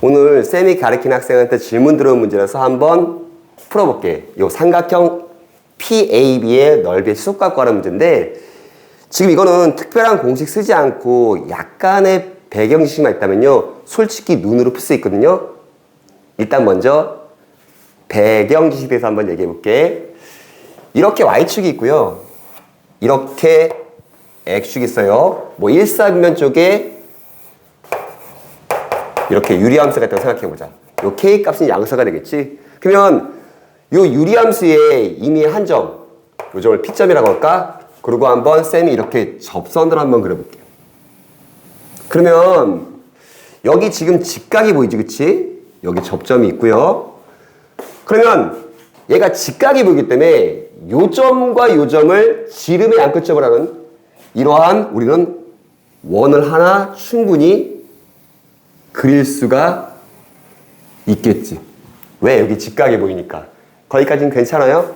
오늘 쌤이 가르친 학생한테 질문 들어온 문제라서 한번 풀어볼게. 요 삼각형 PAB의 넓이의 시속과 구하는 문제인데 지금 이거는 특별한 공식 쓰지 않고 약간의 배경 지식만 있다면요. 솔직히 눈으로 풀 수 있거든요. 일단 먼저 배경 지식에 대해서 한번 얘기해 볼게. 이렇게 Y축이 있고요. 이렇게 X축이 있어요. 뭐 일사분면 쪽에 이렇게 유리함수가 있다고 생각해 보자. 요 K 값은 양수가 되겠지. 그러면 요 유리함수의 이미 한 점, 요 점을 P점이라고 할까? 그리고 한번 쌤이 이렇게 접선을 한번 그려볼게요. 그러면 여기 지금 직각이 보이지, 그치? 여기 접점이 있고요. 그러면 얘가 직각이 보이기 때문에 요 점과 요 점을 지름의 양끝점을 하는 이러한 우리는 원을 하나 충분히 그릴 수가 있겠지. 왜? 여기 직각이 보이니까. 거기까지는 괜찮아요?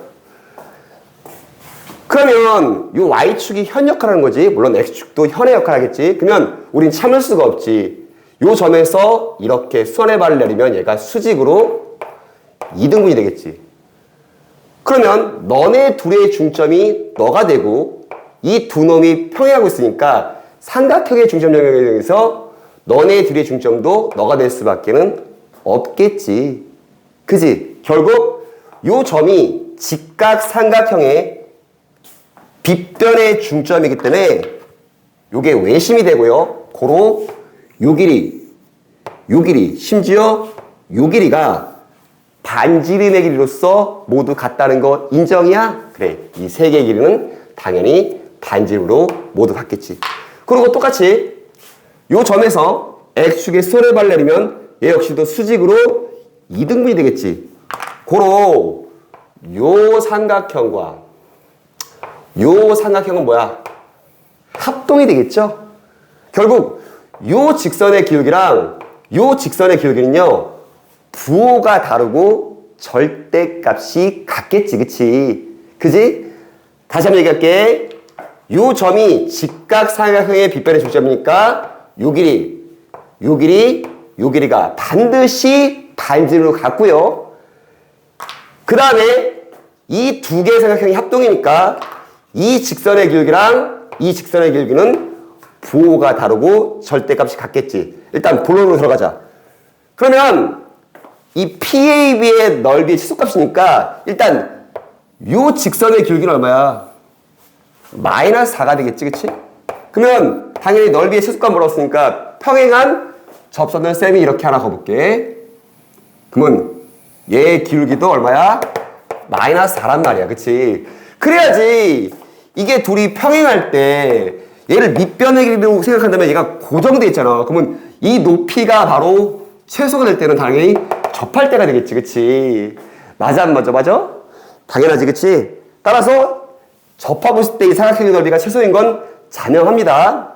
그러면 이 Y축이 현 역할하는 거지. 물론 X축도 현의 역할 하겠지. 그러면 우린 참을 수가 없지. 이 점에서 이렇게 수원의 발을 내리면 얘가 수직으로 2등분이 되겠지. 그러면 너네 둘의 중점이 너가 되고 이 두 놈이 평행하고 있으니까 삼각형의 중점 영역에서 너네 둘의 중점도 너가 될 수밖에는 없겠지. 그지? 결국 요 점이 직각 삼각형의 빗변의 중점이기 때문에 요게 외심이 되고요. 고로 요 길이, 요 길이, 심지어 요 길이가 반지름의 길이로서 모두 같다는 거 인정이야? 그래. 이 세 개의 길이는 당연히 반지름으로 모두 같겠지. 그리고 똑같이 요 점에서 X축에 선을 발내리면 얘 역시도 수직으로 2등분이 되겠지. 고로 요 삼각형과 요 삼각형은 뭐야? 합동이 되겠죠? 결국 요 직선의 기울기랑 요 직선의 기울기는요. 부호가 다르고 절대값이 같겠지. 그치? 그지? 다시 한번 얘기할게. 요 점이 직각 삼각형의 빗변의 중점이니까 요 길이 요 길이 요 길이가 반드시 반지름으로 같고요. 그 다음에 이 두 개의 삼각형이 합동이니까 이 직선의 길기랑 이 직선의 길기는 부호가 다르고 절대값이 같겠지. 일단 본론으로 들어가자. 그러면 이 PAB의 넓이의 치수값이니까 일단 요 직선의 길기는 얼마야? 마이너스 4가 되겠지, 그치? 그러면 당연히 넓이의 치수값 물었으니까 평행한 접선을 쌤이 이렇게 하나 거볼게. 그러면 얘의 기울기도 얼마야? 마이너스 4란 말이야, 그치? 그래야지 이게 둘이 평행할 때 얘를 밑변의 길이로 생각한다면 얘가 고정돼 있잖아. 그러면 이 높이가 바로 최소가 될 때는 당연히 접할 때가 되겠지, 그치? 맞아, 안 맞아, 맞아? 당연하지, 그치? 따라서 접하고 있을 때이 삼각형의 넓이가 최소인 건 자명합니다.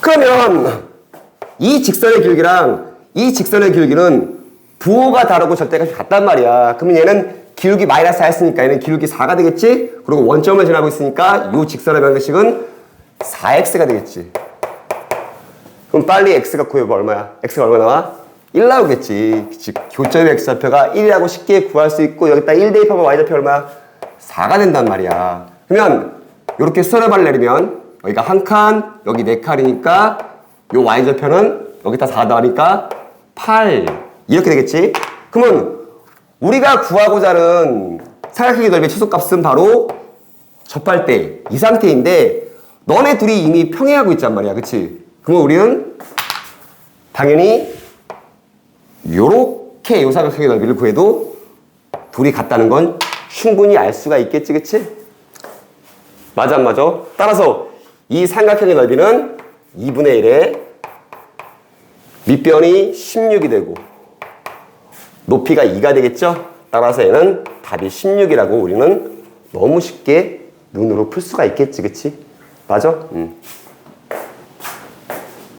그러면 이 직선의 길기랑 이 직선의 길기는 부호가 다르고 절대값이 같단 말이야. 그러면 얘는 기울기 마이너스 4였으니까 얘는 기울기 4가 되겠지? 그리고 원점을 지나고 있으니까 이 직선의 방식은 4x가 되겠지. 그럼 빨리 x가 구해봐 얼마야? x가 얼마 나와? 1 나오겠지. 즉 교점의 x좌표가 1이라고 쉽게 구할 수 있고 여기다 1 대입하면 y좌표 얼마야? 4가 된단 말이야. 그러면 이렇게 수선을 내리면 여기가 한 칸, 여기 네 칸이니까 요 y좌표는 여기다 4 더하니까 8 이렇게 되겠지? 그러면 우리가 구하고자 하는 삼각형의 넓이의 최소값은 바로 접할 때 이 상태인데 너네 둘이 이미 평행하고 있단 말이야. 그치? 그러면 우리는 당연히 요렇게 요 삼각형의 넓이를 구해도 둘이 같다는 건 충분히 알 수가 있겠지. 그치? 맞아 안 맞아? 따라서 이 삼각형의 넓이는 2분의 1에 밑변이 16이 되고 높이가 2가 되겠죠? 따라서 얘는 답이 16이라고 우리는 너무 쉽게 눈으로 풀 수가 있겠지, 그치? 맞아? 음.